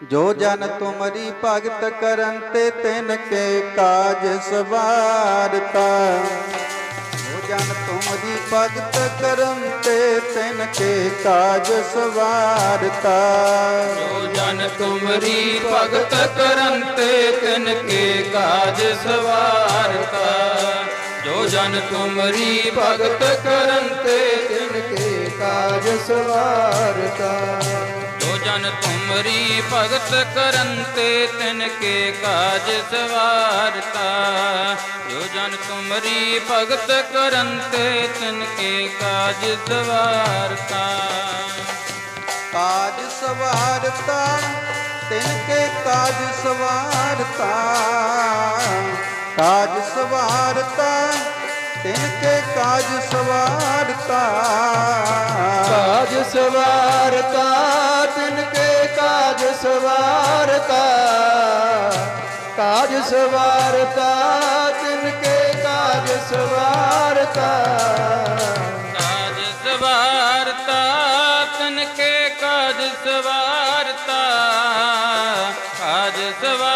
ਜੋ ਜਨ ਤੁਮਰੀ ਭਗਤ ਕਰਨ ਤੇ ਤਿਨ ਕੇ ਕਾਜ ਸਵਾਰਤਾ ਜੋ ਜਨ ਤੁਮਰੀ ਭਗਤ ਕਰਨ ਤੇ ਤਿਨ ਕੇ ਕਾਜ ਸਵਾਰਤਾ ਜੋ ਜਨ ਤੁਮਰੀ ਭਗਤ ਕਰਨ ਤੇ ਤਿਨ ਕੇ ਕਾਜ ਸਵਾਰਤਾ ਜੋ ਜਨ ਤੁਮਰੀ ਭਗਤ ਕਰਨ ਤੇ ਤਿਨ ਕੇ ਕਾਜ ਸਵਾਰਤਾ ਜਨ ਤੁਮਰੀ ਭਗਤ ਕਰਨ ਤੇ ਤਿਨ ਕੇ ਕਾਜ ਸਵਾਰਤਾ। ਜੋ ਜਨ ਤੁਮਰੀ ਭਗਤ ਕਰਨ ਤੇ ਤਿਨ ਕੇ ਕਾਜ ਸਵਾਰਤਾ। ਕਾਜ ਸਵਾਰਤਾ ਤਿਨ ਕੇ ਕਾਜ ਸਵਾਰਤਾ। ਕਾਜ ਸਵਾਰਤਾ ਤਿਨ ਕੇ ਕਾਜ ਸਵਾਰਤਾ। ਕਾਜ ਸਵਾਰਤਾ ਸਵਾਰਤਾ, ਕਾਜ ਸਵਾਰਤਾ ਤਿਨ ਕੇ ਕਾਜ ਸਵਾਰਤਾ। ਕਾਜ ਸਵਾਰਤਾ ਤਿਨ ਕੇ ਕਾਜ ਸਵਾਰਤਾ। ਕਾਜ ਸਵਾਰਤਾ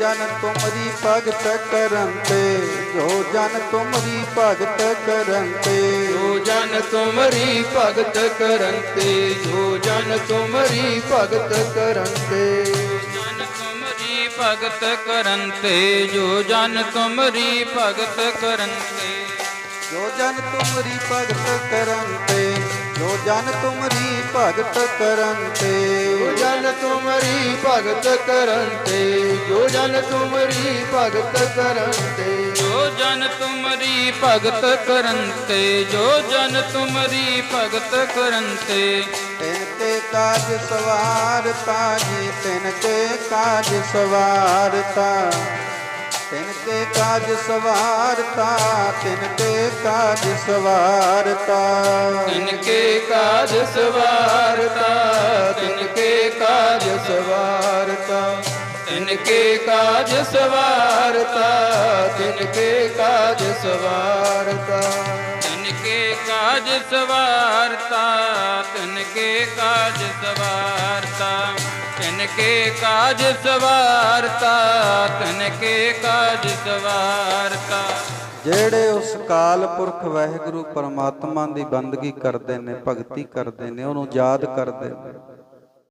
ਜਨ ਤੁਮਰੀ ਭਗਤ ਕਰੰਤੇ, ਜੋ ਜਨ ਤੁਮਰੀ ਭਗਤ ਕਰੰਤੇ। ਜੋ ਜਨ ਤੁਮਰੀ ਭਗਤ ਕਰੰਤੇ, ਜੋ ਜਨ ਤੁਮਰੀ ਭਗਤ ਕਰੰਤੇ। ਭਗਤ ਕਰੰਤੇ ਜੋ ਜਨ ਤੁਮਰੀ ਭਗਤ ਕਰੰਤੇ। ਜੋ ਜਨ ਤੁਮਰੀ ਭਗਤ ਕਰਨ ਤੇ ਜੋ ਜਨ ਤੁਮਰੀ ਭਗਤ ਕਰਨ ਤੇ। ਜੋ ਜਨ ਤੁਮਰੀ ਭਗਤ ਕਰਨ ਤੇ ਜੋ ਜਨ ਤੁਮਰੀ ਭਗਤ ਕਰਨ ਤੇ। ਜੋ ਜਨ ਤੁਮਰੀ ਭਗਤ ਕਰਨ ਤੇ ਜੋ ਜਨ ਤੁਮਰੀ ਭਗਤ ਕਰਨ ਤੇ। ਤਿਨ ਕੇ ਕਾਜ ਸਵਾਰਤਾ ਜੀ ਤਿਨ ਕੇ ਕਾਜ ਸਵਾਰਤਾ। ਤਿਨ ਕੇ ਕਾਜ ਸਵਾਰਤਾ, ਤਿਨ ਕੇ ਕਾਜ ਸਵਾਰਤਾ। ਤਿਨ ਕੇ ਕਾਜ ਸਵਾਰਤਾ, ਤਿਨ ਕੇ ਕਾਜ ਸਵਾਰਤਾ। ਤਿਨ ਕੇ ਕਾਜ ਸਵਾਰਤਾ, ਤਿਨ ਕੇ ਕਾਜ ਸਵਾਰਤਾ। ਤਿਨ ਕੇ ਕਾਜ ਸਵਾਰਤਾ, ਤਿਨ ਕੇ ਕਾਜ ਸਵਾਰਤਾ। ਤਿਨ ਕੇ ਕਾਜ ਸਵਾਰਤਾ ਤਿਨ ਕੇ ਕਾਜ ਸਵਾਰਤਾ। ਜਿਹੜੇ ਉਸ ਕਾਲ ਪੁਰਖ ਵਾਹਿਗੁਰੂ ਪਰਮਾਤਮਾ ਦੀ ਬੰਦਗੀ ਕਰਦੇ ਨੇ, ਭਗਤੀ ਕਰਦੇ ਨੇ, ਉਹਨੂੰ ਯਾਦ ਕਰਦੇ ਨੇ।